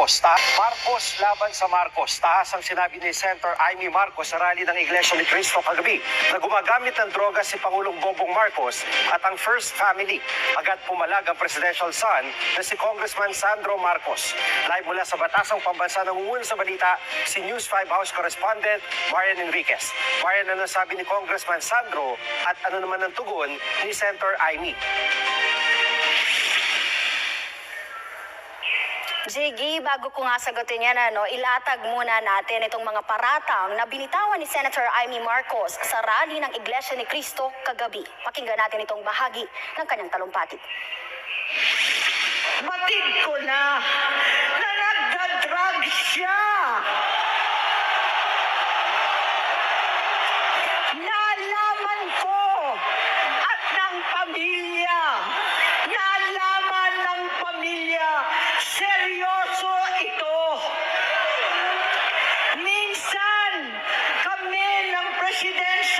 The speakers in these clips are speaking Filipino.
Marcos. Ta Marcos laban sa Marcos. Taas ang sinabi ni Senator Amy Marcos sa rally ng Iglesia ni Cristo kagabi na gumagamit ng droga si Pangulong Bongbong Marcos at ang First Family. Agad pumalag ang presidential son na si Congressman Sandro Marcos. Live mula sa Batasang Pambansa nangunguna sa balita si News 5 House Correspondent Marian Enriquez. Marian, ano sabi ni Congressman Sandro at ano naman ang tugon ni Senator Amy? Jiggy, bago ko nga sagutin yan, ano, ilatag muna natin itong mga paratang na binitawan ni Senator Amy Marcos sa rally ng Iglesia ni Cristo kagabi. Pakinggan natin itong bahagi ng kanyang talumpati. Batid ko na na nagdadrag siya. Nalaman ko at ng pamilya. Nalaman ng pamilya. Seryoso ito. Minsan, kami ng Presidential Guard at Metro Gompa ang naglilinis tuwing nagpa-party po sila. Mas lumala ang kanyang paglulong, pagkalulong sa droga. Dahil parehas pala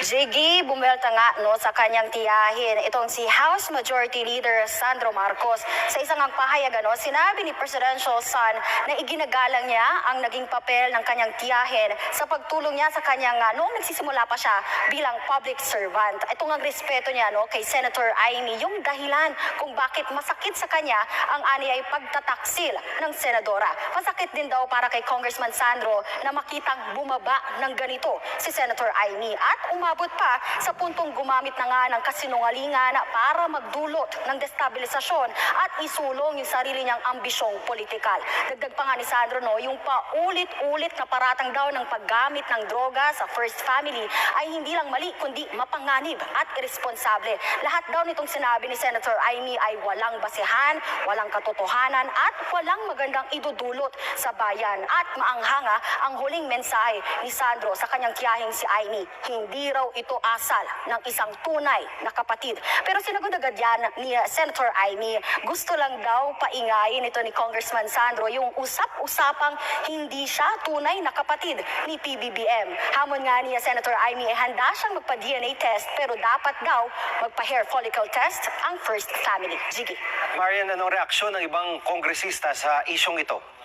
Jiggy, bumelta nga no, sa kanyang tiyahin. Itong si House Majority Leader Sandro Marcos. Sa isang ang pahayag, ano, sinabi ni Presidential Son na iginagalang niya ang naging papel ng kanyang tiyahin sa pagtulong niya sa kanyang, uh, noong nagsisimula pa siya bilang public servant. Ito ang respeto niya no, kay Senator Amy, yung dahilan kung bakit masakit sa kanya ang ani ay pagtataksil ng senadora. Masakit din daw para kay Congressman Sandro na makitang bumaba ng ganito si Senator Amy at umabot pa sa puntong gumamit na nga ng kasinungalingan para magdulot ng destabilisasyon at isulong yung sarili niyang ambisyong politikal. Dagdag pa nga ni Sandro no, yung paulit-ulit na paratang daw ng paggamit ng droga sa First Family ay hindi lang mali kundi mapanganib at irresponsable. Lahat daw nitong sinabi ni Senator Amy ay walang basehan, walang katotohanan at walang magandang idudulot sa bayan. At maanghanga ang huling mensahe ni Sandro sa kanyang tiyahing si Amy. Hindi raw ito asal ng isang tunay na kapatid. Pero sinagot agad yan ni Senator Amy. Gusto lang daw paingayin ito ni Congressman Sandro yung usap-usapang hindi siya tunay na kapatid ni PBBM. Hamon nga ni Senator Amy ay handa siyang magpa-DNA test pero dapat daw magpa-hair follicle test ang first family. Jiggy. Marian, anong reaksyon ng ibang kongresista sa isyong ito?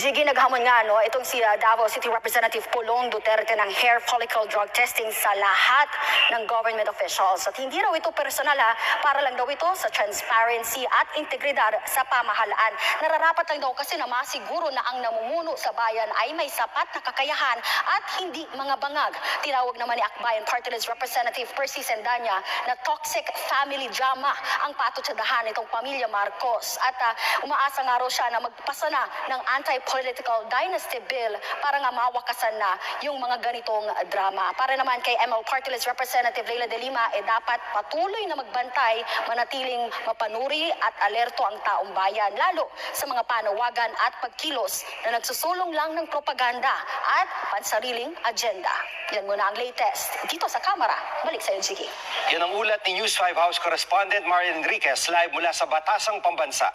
Jiggy, naghamon nga, no? Itong si uh, Davao City Representative Pulong Duterte ng hair follicle drug testing sa lahat ng government officials. At hindi raw ito personal, ha? Para lang daw ito sa transparency at integridad sa pamahalaan. Nararapat lang daw kasi na masiguro na ang namumuno sa bayan ay may sapat na kakayahan at hindi mga bangag. Tinawag naman ni Akbayan Party List Representative Percy Sendanya na toxic family drama ang patutsadahan nitong pamilya Marcos. At uh, umaasa nga raw siya na magpasa na ng anti-political dynasty bill para nga mawakasan na yung mga ganitong drama. Para naman kay ML Party List Representative Leila de Lima, eh dapat patuloy na magbantay, manatiling mapanuri at alerto ang taong bayan, lalo sa mga panawagan at pagkilos na nagsusulong lang ng propaganda at pansariling agenda. Yan muna ang latest. Dito sa Kamara, balik sa iyo, Jiggy. Yan ang ulat ni News 5 House Correspondent Marian Enriquez live mula sa Batasang Pambansa.